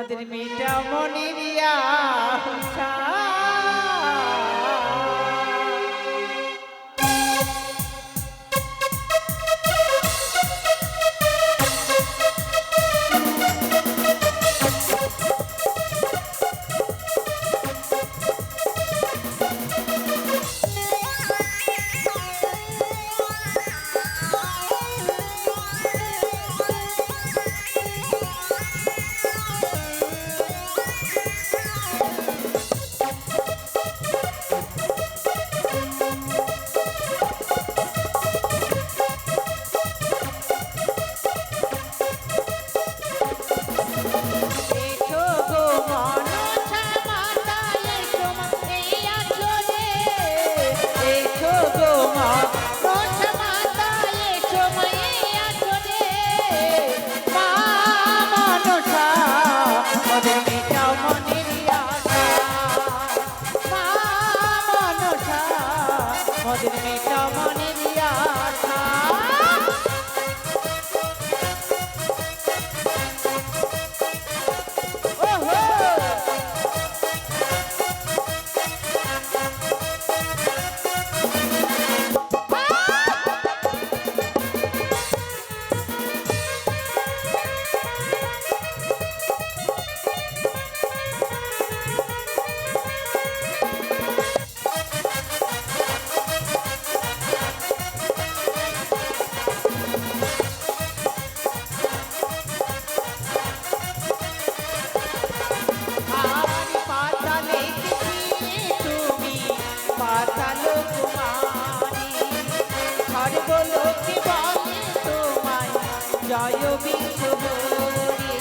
আমাদের মেয়েটা মনিরিয়া তুমি কামান পাতালো তোমারি সর্বলোকে বলে তোমায়। জয় বিশ্বভরি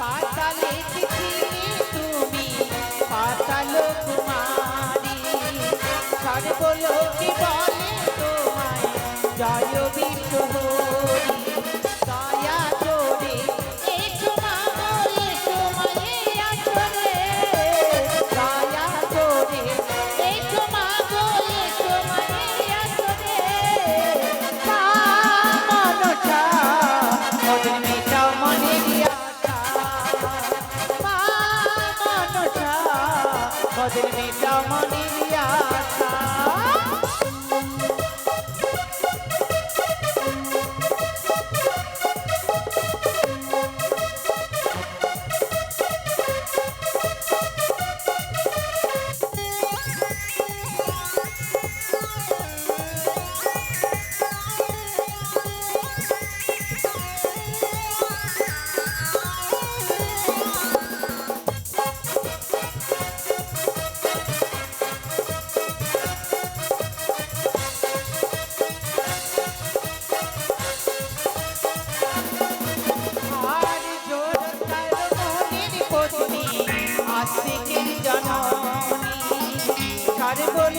পাতালে চিঠিয়ে তুমি পাতালো তোমারি। সর্বলোকে বলে ভজনী চামনি আশা